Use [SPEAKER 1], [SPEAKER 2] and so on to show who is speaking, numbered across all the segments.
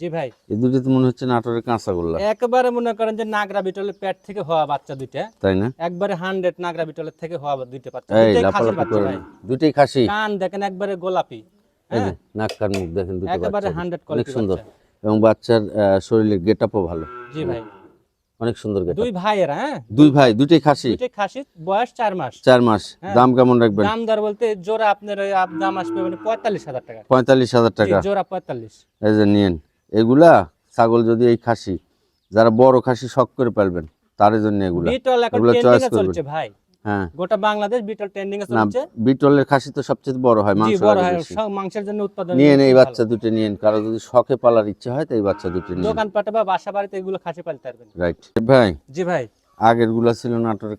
[SPEAKER 1] জি ভাই।
[SPEAKER 2] এই দুটো তো মনে হচ্ছে নাটোরের কাঁচাগোল্লা।
[SPEAKER 1] একবারে মনে করেন যে নাগরা বিটলের পেট থেকে হওয়া বাচ্চা দুইটা।
[SPEAKER 2] তাই না?
[SPEAKER 1] একবারে হান্ড্রেড নাগরা বিটলের থেকে হওয়া দুইটা বাচ্চা। দুইটাই বাচ্চা ভাই।
[SPEAKER 2] খাসি।
[SPEAKER 1] কান দেখেন একবারে গোলাপি। হ্যাঁ?
[SPEAKER 2] নাক কান মুখ দেখেন দুটো
[SPEAKER 1] একেবারে হান্ড্রেড
[SPEAKER 2] অনেক সুন্দর। এবং বাচ্চার শরীরের গেটআপও ভালো।
[SPEAKER 1] জি ভাই।
[SPEAKER 2] অনেক সুন্দর
[SPEAKER 1] দুই ভাইয়েরা হ্যাঁ?
[SPEAKER 2] দুই ভাই খাসি।
[SPEAKER 1] দুইটাই খাসি বয়স চার মাস।
[SPEAKER 2] চার মাস।
[SPEAKER 1] হ্যাঁ।
[SPEAKER 2] দাম কেমন রাখবেন?
[SPEAKER 1] দাম দর বলতে জোড়া আপনার দাম আসবে মানে পঁয়তাল্লিশ হাজার টাকা।
[SPEAKER 2] পঁয়তাল্লিশ হাজার
[SPEAKER 1] জি,
[SPEAKER 2] টাকা।
[SPEAKER 1] জোড়া
[SPEAKER 2] এই যে এগুলা ছাগল যদি এই খাসি যারা বড় খাসি শখ করে পালবেন তার জন্য এগুলা। এগুলো করবেন।
[SPEAKER 1] ভাই।
[SPEAKER 2] হ্যাঁ।
[SPEAKER 1] গোটা বাংলাদেশ বিটল ট্রেন্ডিং এ চলছে।
[SPEAKER 2] বিটলের খাসি তো সবচেয়ে বড় হয়
[SPEAKER 1] জি
[SPEAKER 2] মাংস
[SPEAKER 1] বড় হয়। মাংসের জন্য উৎপাদন
[SPEAKER 2] নিয়েন এই বাচ্চা দুটো নিয়েন কারও যদি শখে পালার ইচ্ছা হয় তো বাচ্চা দুটো
[SPEAKER 1] বা বাসা বাড়িতে এগুলো খাসি পালতে পারবেন।
[SPEAKER 2] রাইট ভাই
[SPEAKER 1] জি ভাই।
[SPEAKER 2] আগেরগুলা ছিল নাটোরের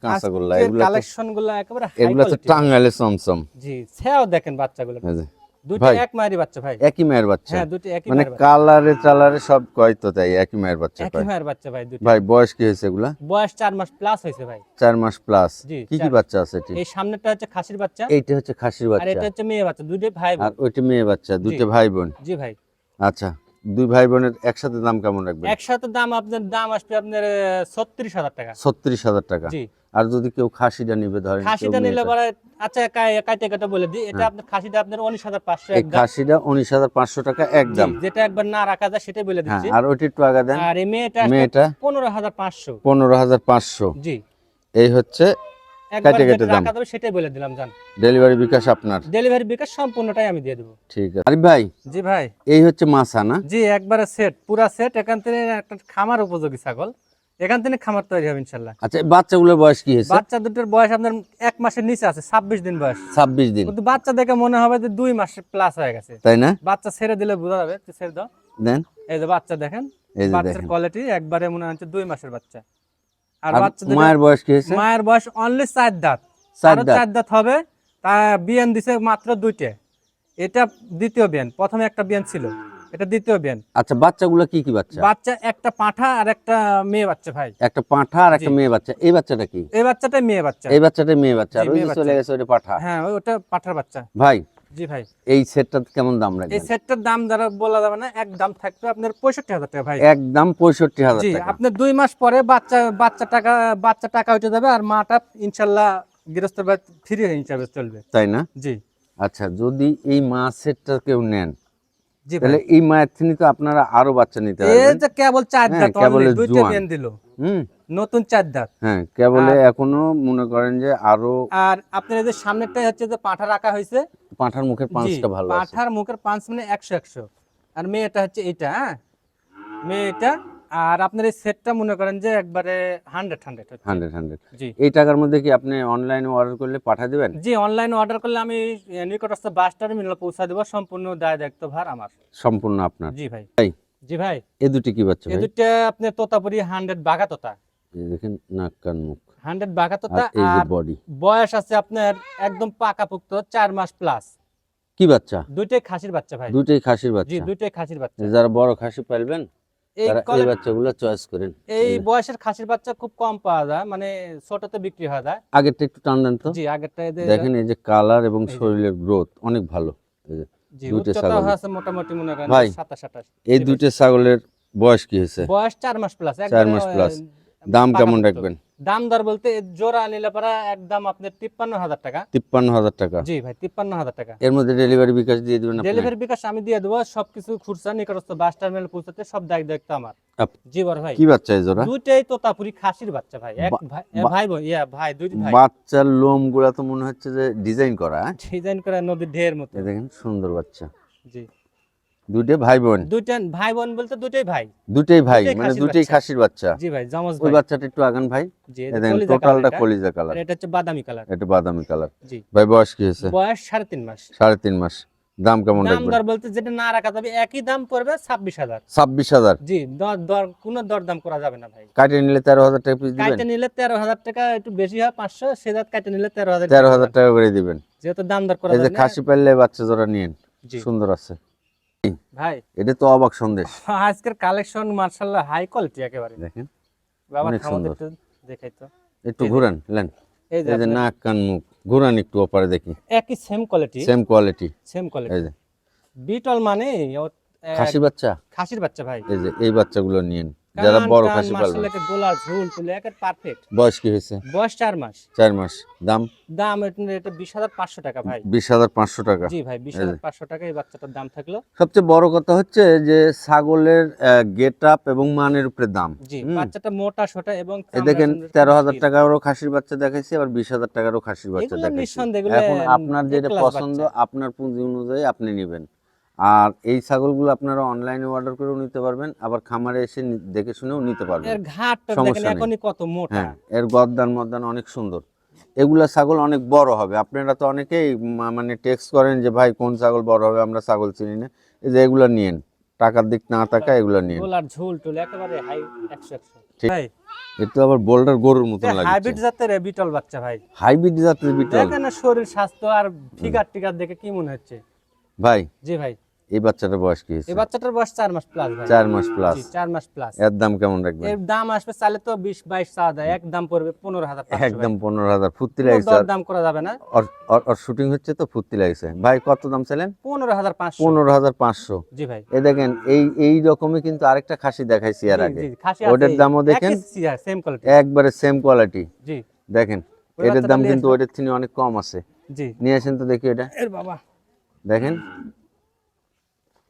[SPEAKER 2] এগুলা
[SPEAKER 1] কালেকশনগুলো একেবারে হাই
[SPEAKER 2] এগুলা তো টাঙ্গাইলে চমচম।
[SPEAKER 1] জি সেও দেখেন বাচ্চাগুলো। দুটো এক মায়ের বাচ্চা ভাই।
[SPEAKER 2] একই মায়ের বাচ্চা।
[SPEAKER 1] হ্যাঁ দুটো একই
[SPEAKER 2] মানে কালারে সব কয় তো তাই একই মায়ের বাচ্চা
[SPEAKER 1] একই মায়ের বাচ্চা ভাই দুটো।
[SPEAKER 2] ভাই বয়স কি হয়েছে এগুলা?
[SPEAKER 1] বয়স চার মাস প্লাস হয়েছে ভাই।
[SPEAKER 2] চার মাস প্লাস কি কি বাচ্চা আছে এটি?
[SPEAKER 1] এই সামনেটা হচ্ছে খাসির বাচ্চা।
[SPEAKER 2] এইটা হচ্ছে খাসির
[SPEAKER 1] আর
[SPEAKER 2] বাচ্চা।
[SPEAKER 1] এটা হচ্ছে মেয়ে বাচ্চা দুটো ভাই বোন।
[SPEAKER 2] আর ওইটা মেয়ে বাচ্চা দুটো ভাই বোন।
[SPEAKER 1] জি ভাই।
[SPEAKER 2] আচ্ছা। দুই ভাই বোনের একসাথে দাম কেমন রাখবেন?
[SPEAKER 1] একসাথে দাম আপনার দাম আসবে আপনার ছত্রিশ হাজার টাকা।
[SPEAKER 2] ছত্রিশ হাজার টাকা। আর যদি কেউ খাসিটা নিবে ধরেন
[SPEAKER 1] খাসিটা নিলে পরে আচ্ছা কাটা বলে দিই এটা আপনার খাসিটা আপনার উনিশ হাজার পাঁচশো
[SPEAKER 2] খাসিটা উনিশ হাজার পাঁচশো টাকা একদম
[SPEAKER 1] যেটা একবার না রাখা যায় সেটাই বলে
[SPEAKER 2] হ্যাঁ
[SPEAKER 1] দিচ্ছি।
[SPEAKER 2] আর ওইটা একটু আগা দেন।
[SPEAKER 1] আর মেয়েটা
[SPEAKER 2] মেয়েটা?
[SPEAKER 1] পনেরো হাজার পাঁচশো।
[SPEAKER 2] পনেরো হাজার পাঁচশো।
[SPEAKER 1] জি।
[SPEAKER 2] এই হচ্ছে
[SPEAKER 1] একবার
[SPEAKER 2] কেটে দাম।
[SPEAKER 1] সেটাই বলে দিলাম জান।
[SPEAKER 2] ডেলিভারি বিকাশ আপনার।
[SPEAKER 1] ডেলিভারি বিকাশ সম্পূর্ণটাই আমি দিয়ে দেবো।
[SPEAKER 2] ঠিক আছে। আরিফ ভাই
[SPEAKER 1] জি ভাই।
[SPEAKER 2] এই হচ্ছে মাছা না?
[SPEAKER 1] জি একবারে সেট পুরা সেট এখান থেকে একটা খামার উপযোগী ছাগল। এখান থেকে খামার তৈরি হবে ইনশাল্লাহ।
[SPEAKER 2] আচ্ছা বাচ্চাগুলোর বয়স কি হয়েছে?
[SPEAKER 1] বাচ্চা দুটোর বয়স আপনার এক মাসের নিচে আছে ছাব্বিশ দিন বয়স।
[SPEAKER 2] ছাব্বিশ দিন।
[SPEAKER 1] কিন্তু বাচ্চা দেখে মনে হবে যে দুই মাস প্লাস হয়ে গেছে।
[SPEAKER 2] তাই না?
[SPEAKER 1] বাচ্চা ছেড়ে দিলে বোঝা যাবে ছেড়ে দাও।
[SPEAKER 2] দেন।
[SPEAKER 1] এই যে বাচ্চা দেখেন বাচ্চার কোয়ালিটি একবারে মনে হচ্ছে দুই মাসের বাচ্চা। আর
[SPEAKER 2] মায়ের বয়স কি হয়েছে?
[SPEAKER 1] মায়ের বয়স অনলি চার দাঁত।
[SPEAKER 2] চার দাঁত।
[SPEAKER 1] চার দাঁত হবে তা বিয়ান দিছে মাত্র দুইটা। এটা দ্বিতীয় বিয়ান প্রথমে একটা বিয়ান ছিল। এটা দ্বিতীয় বিয়ান
[SPEAKER 2] আচ্ছা বাচ্চাগুলো কি কি বাচ্চা?
[SPEAKER 1] বাচ্চা একটা পাঠা আর একটা মেয়ে বাচ্চা ভাই।
[SPEAKER 2] একটা পাঁঠা আর একটা মেয়ে বাচ্চা। এই বাচ্চাটা কি?
[SPEAKER 1] এই বাচ্চাটাই মেয়ে বাচ্চা।
[SPEAKER 2] এই বাচ্চাটা মেয়ে বাচ্চা। আর ওই। চলে গেছে ওইটা পাঠা।
[SPEAKER 1] হ্যাঁ ওই ওটা পাঠার বাচ্চা।
[SPEAKER 2] ভাই
[SPEAKER 1] জি ভাই।
[SPEAKER 2] এই সেটটা কেমন দাম
[SPEAKER 1] এই সেটটার দাম বলা যাবে না থাকবে আপনার পঁয়ষট্টি হাজার টাকা ভাই।
[SPEAKER 2] একদম পঁয়ষট্টি হাজার
[SPEAKER 1] জি
[SPEAKER 2] টাকা।
[SPEAKER 1] আপনার দুই মাস পরে বাচ্চা বাচ্চা টাকা বাচ্চা টাকা উঠে যাবে আর মাটা ইনশাল্লাহ গৃহস্থ ফ্রি হিসাবে চলবে।
[SPEAKER 2] তাই না?
[SPEAKER 1] জি।
[SPEAKER 2] আচ্ছা যদি এই মা সেটটা কেউ নেন
[SPEAKER 1] জি
[SPEAKER 2] তাহলে এই মায়ের থেকে তো আপনারা আরও বাচ্চা নিতে
[SPEAKER 1] এই যে কেবল চার
[SPEAKER 2] হ্যাঁ,
[SPEAKER 1] দাঁত
[SPEAKER 2] কেবল
[SPEAKER 1] only,
[SPEAKER 2] এই
[SPEAKER 1] দুইটা দিল।
[SPEAKER 2] হুম।
[SPEAKER 1] নতুন চার দাঁত।
[SPEAKER 2] হ্যাঁ কেবলে এখনও মনে করেন যে আরও
[SPEAKER 1] আর আপনার যে সামনেরটা হচ্ছে যে পাঁঠা রাখা হয়েছে
[SPEAKER 2] পাঁঠার মুখের পাঁচটা ভালো
[SPEAKER 1] পাঁঠার মুখের পাঁচ মানে একশো একশো। আর মেয়েটা হচ্ছে এইটা হ্যাঁ? মেয়েটা আর আপনার এই সেটটা মনে করেন যে একবারে হান্ড্রেড হান্ড্রেড
[SPEAKER 2] হান্ড্রেড হান্ড্রেড
[SPEAKER 1] জি।
[SPEAKER 2] এই টাকার মধ্যে কি আপনি অনলাইনে অর্ডার করলে পাঠা দেবেন?
[SPEAKER 1] জি অনলাইনে অর্ডার করলে আমি নিকটস্থ বাস টার্মিনাল পৌঁছা দেবো। সম্পূর্ণ দায় দায়িত্ব ভার আমার।
[SPEAKER 2] সম্পূর্ণ আপনার।
[SPEAKER 1] জি ভাই।
[SPEAKER 2] ভাই।
[SPEAKER 1] জি ভাই।
[SPEAKER 2] এই দুটি কি বাচ্চা
[SPEAKER 1] এই
[SPEAKER 2] ভাই?
[SPEAKER 1] আপনি তোতাপুরি হান্ড্রেড বাঘা তোতা।
[SPEAKER 2] দেখেন নাক কান মুখ।
[SPEAKER 1] হান্ড্রেড বাঘা
[SPEAKER 2] আর বডি
[SPEAKER 1] বয়স আছে আপনার একদম পাকাপুক্ত চার মাস প্লাস
[SPEAKER 2] কি বাচ্চা?
[SPEAKER 1] দুইটাই খাসির বাচ্চা ভাই।
[SPEAKER 2] দুইটাই খাসির
[SPEAKER 1] জি
[SPEAKER 2] বাচ্চা
[SPEAKER 1] দুইটাই খাসির বাচ্চা।
[SPEAKER 2] যারা বড় খাসি পালবেন
[SPEAKER 1] এই
[SPEAKER 2] বাচ্চাগুলো চয়েস করেন।
[SPEAKER 1] এই বয়সের খাসির বাচ্চা খুব কম পাওয়া যায় মানে ছোটতে বিক্রি হয়ে যায়।
[SPEAKER 2] আগেরটা একটু টান দেন তো।
[SPEAKER 1] জি আগেরটা
[SPEAKER 2] দেখেন এই যে কালার এবং শরীরের গ্রোথ অনেক ভালো।
[SPEAKER 1] জি
[SPEAKER 2] দুইটা ছাগল।
[SPEAKER 1] আছে মোটামুটি মনে করেন
[SPEAKER 2] ভাই,
[SPEAKER 1] সাতাশ আঠাশ
[SPEAKER 2] এই
[SPEAKER 1] জি ভাই।
[SPEAKER 2] দুইটা ছাগলের বয়স কি হয়েছে?
[SPEAKER 1] বয়স চার মাস প্লাস
[SPEAKER 2] চার মাস plus। দাম কেমন রাখবেন?
[SPEAKER 1] দাম দর বলতে জোড়া নিলে পরে একদম আপনার তিপ্পান্ন হাজার টাকা।
[SPEAKER 2] তিপ্পান্ন হাজার টাকা।
[SPEAKER 1] জি ভাই তিপ্পান্ন হাজার টাকা।
[SPEAKER 2] এর মধ্যে ডেলিভারি বিকাশ দিয়ে দিবেন
[SPEAKER 1] ডেলিভারি বিকাশ আমি দিয়ে দেবো সবকিছু খুরসা নিকটস্থ বাস টার্মিনাল পৌঁছাতে সব দায়িত্ব দায়িত্ব আমার। জি বড় ভাই।
[SPEAKER 2] কি বাচ্চা এই জোড়া?
[SPEAKER 1] দুইটাই তোতাপুরি খাসির বাচ্চা ভাই। এক ভাই ভাই ইয়া ভাই দুই ভাই।
[SPEAKER 2] বাচ্চার লোমগুলা তো মনে হচ্ছে যে ডিজাইন করা হ্যাঁ?
[SPEAKER 1] ডিজাইন করা নদীর ঢের মতো।
[SPEAKER 2] দেখেন সুন্দর বাচ্চা।
[SPEAKER 1] জি।
[SPEAKER 2] দুইটা ভাই বোন
[SPEAKER 1] দুইটা ভাই বোন বলতে দুইটাই ভাই।
[SPEAKER 2] দুইটাই ভাই মানে
[SPEAKER 1] খাসির
[SPEAKER 2] খাসির বাচ্চা।
[SPEAKER 1] জি ভাই জমজ
[SPEAKER 2] ওই বাচ্চাটা একটু আগান ভাই।
[SPEAKER 1] জি
[SPEAKER 2] দেখেন টোটালটা কলিজা কালার।
[SPEAKER 1] এটা হচ্ছে বাদামি কালার।
[SPEAKER 2] এটা বাদামি কালার।
[SPEAKER 1] জি।
[SPEAKER 2] ভাই বয়স কি হয়েছে?
[SPEAKER 1] বয়স সাড়ে তিন মাস।
[SPEAKER 2] সাড়ে তিন মাস। দাম কেমন
[SPEAKER 1] দাম দর বলতে যেটা না রাখা যাবে একই দাম পড়বে ছাব্বিশ হাজার।
[SPEAKER 2] ছাব্বিশ হাজার?
[SPEAKER 1] জি দর দর কোনো দর দাম করা যাবে না ভাই।
[SPEAKER 2] কাটিয়ে নিলে তেরো হাজার টাকা পিস দিবেন?
[SPEAKER 1] কাটে নিলে তেরো হাজার টাকা একটু বেশি হয় পাঁচশো সে দাঁত কাটে নিলে তেরো হাজার
[SPEAKER 2] তেরো হাজার টাকা করে দিবেন।
[SPEAKER 1] যেহেতু দাম দর করা
[SPEAKER 2] এই যে খাসি পাললে বাচ্চা জোড়া নিয়েন।
[SPEAKER 1] জি।
[SPEAKER 2] সুন্দর আছে।
[SPEAKER 1] ভাই।
[SPEAKER 2] এটা তো অবাক সন্দেশ।
[SPEAKER 1] আজকের কালেকশন মার্শাল্লাহ হাই কোয়ালিটি একেবারে।
[SPEAKER 2] দেখেন।
[SPEAKER 1] বাবা
[SPEAKER 2] অনেক
[SPEAKER 1] থামো তো একটু দেখাই তো।
[SPEAKER 2] একটু ঘুরান লেন
[SPEAKER 1] এই যে
[SPEAKER 2] নাক কান মুখ। ঘুরান একটু ওপারে দেখি।
[SPEAKER 1] একই same quality
[SPEAKER 2] same quality
[SPEAKER 1] same quality
[SPEAKER 2] এই যে।
[SPEAKER 1] বিটল মানে
[SPEAKER 2] খাসি বাচ্চা?
[SPEAKER 1] খাসির বাচ্চা ভাই।
[SPEAKER 2] এই যে এই বাচ্চাগুলো নিন যারা বড় খাসি
[SPEAKER 1] মাশাআল্লাহ গোলা ঝুল তুলে একের পারফেক্ট
[SPEAKER 2] বয়স কি হয়েছে?
[SPEAKER 1] বয়স চার মাস।
[SPEAKER 2] চার মাস। দাম?
[SPEAKER 1] দাম এটা- এটা বিশ হাজার পাঁচশো টাকা ভাই।
[SPEAKER 2] বিশ হাজার পাঁচশো টাকা।
[SPEAKER 1] জি ভাই বিশ
[SPEAKER 2] এই যে।
[SPEAKER 1] হাজার পাঁচশো টাকা এই বাচ্চাটার দাম থাকল।
[SPEAKER 2] সবচেয়ে বড় কথা হচ্ছে যে ছাগলের গেট আপ এবং মানের উপরে দাম।
[SPEAKER 1] জি বাচ্চাটা মোটা সোটা এবং
[SPEAKER 2] এ দেখেন
[SPEAKER 1] চামড়া
[SPEAKER 2] তেরো হাজার
[SPEAKER 1] সুন্দর।
[SPEAKER 2] টাকারও খাসির বাচ্চা দেখাইছি আবার বিশ হাজার টাকারও খাসির বাচ্চা দেখাইছি। এখন আপনার যেটা পছন্দ আপনার পুঁজি অনুযায়ী আপনি নেবেন। আর এই ছাগলগুলো আপনারা অনলাইনে অর্ডার করেও নিতে পারবেন আবার খামারে এসে দেখে শুনেও নিতে পারবেন।
[SPEAKER 1] এর ঘাটটা দেখেন
[SPEAKER 2] নেই।
[SPEAKER 1] এখনই কত মোটা।
[SPEAKER 2] হ্যাঁ এর গদ্দান মদ্দান অনেক সুন্দর। এগুলা ছাগল অনেক বড় হবে। আপনারা তো অনেকেই মানে টেক্সট করেন যে ভাই কোন ছাগল বড় হবে? আমরা ছাগল চিনি না। এই যে এগুলা নিয়েন। টাকার দিক না টাকা এগুলা নিয়েন।
[SPEAKER 1] গোলার ঝুল টুল একেবারে হাই একশো একশো।
[SPEAKER 2] ঠিক।
[SPEAKER 1] ভাই।
[SPEAKER 2] একটু আবার বোল্ডার গরুর মতন
[SPEAKER 1] হাইব্রিড জাতের বিটল বাচ্চা ভাই।
[SPEAKER 2] হাইব্রিড জাতের বিটল।
[SPEAKER 1] দেখেন না শরীর স্বাস্থ্য আর ফিগার টিগার দেখে কি মনে হচ্ছে?
[SPEAKER 2] ভাই।
[SPEAKER 1] জি ভাই।
[SPEAKER 2] এই বাচ্চাটার বয়স কি হয়েছে?
[SPEAKER 1] এই বাচ্চাটার বয়স চার মাস প্লাস ভাই।
[SPEAKER 2] চার মাস প্লাস
[SPEAKER 1] জি চার মাস প্লাস
[SPEAKER 2] এর দাম কেমন রাখবেন?
[SPEAKER 1] এর দাম আসবে চাইলে তো বিশ বাইশ চাওয়া যায়। এক দাম পড়বে পনেরো হাজার
[SPEAKER 2] একদম পনেরো হাজার। ফুর্তি
[SPEAKER 1] কোনো
[SPEAKER 2] লাগছে
[SPEAKER 1] দর দাম করা যাবে না।
[SPEAKER 2] ওর শুটিং হচ্ছে তো ফুর্তি লাগছে। ভাই কত দাম চাইলেন?
[SPEAKER 1] পনেরো হাজার পাঁচশো।
[SPEAKER 2] পনেরো হাজার পাঁচশো।
[SPEAKER 1] জি ভাই।
[SPEAKER 2] এই দেখেন এই এই রকমই কিন্তু আরেকটা খাসি দেখাইছি এর আগে। ওটার দামও দেখেন
[SPEAKER 1] সেম কোয়ালিটি
[SPEAKER 2] একবারে সেম কোয়ালিটি
[SPEAKER 1] জি।
[SPEAKER 2] দেখেন এটার দাম কিন্তু। ওটার থেকে অনেক কম আছে।
[SPEAKER 1] জি।
[SPEAKER 2] নিয়ে আসেন তো দেখি এটা।
[SPEAKER 1] এর বাবা।
[SPEAKER 2] দেখেন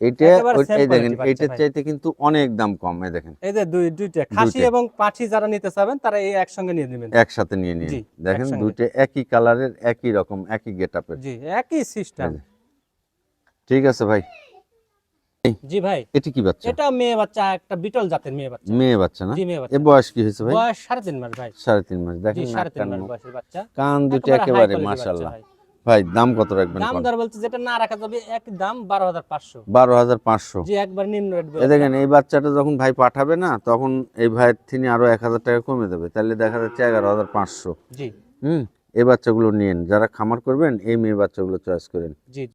[SPEAKER 2] এইটা
[SPEAKER 1] একেবারে
[SPEAKER 2] ওই-
[SPEAKER 1] same
[SPEAKER 2] এই দেখেন
[SPEAKER 1] quality বাচ্চা
[SPEAKER 2] এইটার
[SPEAKER 1] ভাই।
[SPEAKER 2] চাইতে কিন্তু অনেক দাম কম এই দেখেন।
[SPEAKER 1] এই যে দুই দুইটা খাসি এবং পাঠি যারা নিতে চাবেন তারা এই একসঙ্গে নিয়ে নেবেন।
[SPEAKER 2] একসাথে নিয়ে নিন। দেখেন দুইটা একই কালারের একই রকম একই গেটআপের।
[SPEAKER 1] জি একই সিস্টেম
[SPEAKER 2] ঠিক আছে ভাই।
[SPEAKER 1] জি ভাই।
[SPEAKER 2] এটি কি বাচ্চা?
[SPEAKER 1] এটা মেয়ে বাচ্চা একটা বিটল জাতের মেয়ে বাচ্চা।
[SPEAKER 2] মেয়ে বাচ্চা না?
[SPEAKER 1] জি মেয়ে
[SPEAKER 2] বয়স কি হয়েছে ভাই?
[SPEAKER 1] বয়স মাস ভাই।
[SPEAKER 2] সাড়ে তিন মাস। দেখেন
[SPEAKER 1] বয়সের বাচ্চা।
[SPEAKER 2] কান দুটো
[SPEAKER 1] একেবারে high ভাই।
[SPEAKER 2] দাম কত রাখবেন
[SPEAKER 1] দাম দর বলতে যেটা না রাখা যাবে এক দাম বারো হাজার পাঁচশো।
[SPEAKER 2] বারো হাজার পাঁচশো।
[SPEAKER 1] জি একবার নিম্ন রেট
[SPEAKER 2] বলে দেখেন এই বাচ্চাটা যখন ভাই পাঠাবে না তখন এই ভাইয়ের তিনি আরও এক হাজার টাকা কমে দেবে। তাহলে দেখা যাচ্ছে এগারো হাজার পাঁচশো।
[SPEAKER 1] জি।
[SPEAKER 2] হুম? এই বাচ্চাগুলো নিন যারা খামার করবেন এই মেয়ে বাচ্চাগুলো চয়েস করেন।
[SPEAKER 1] জি।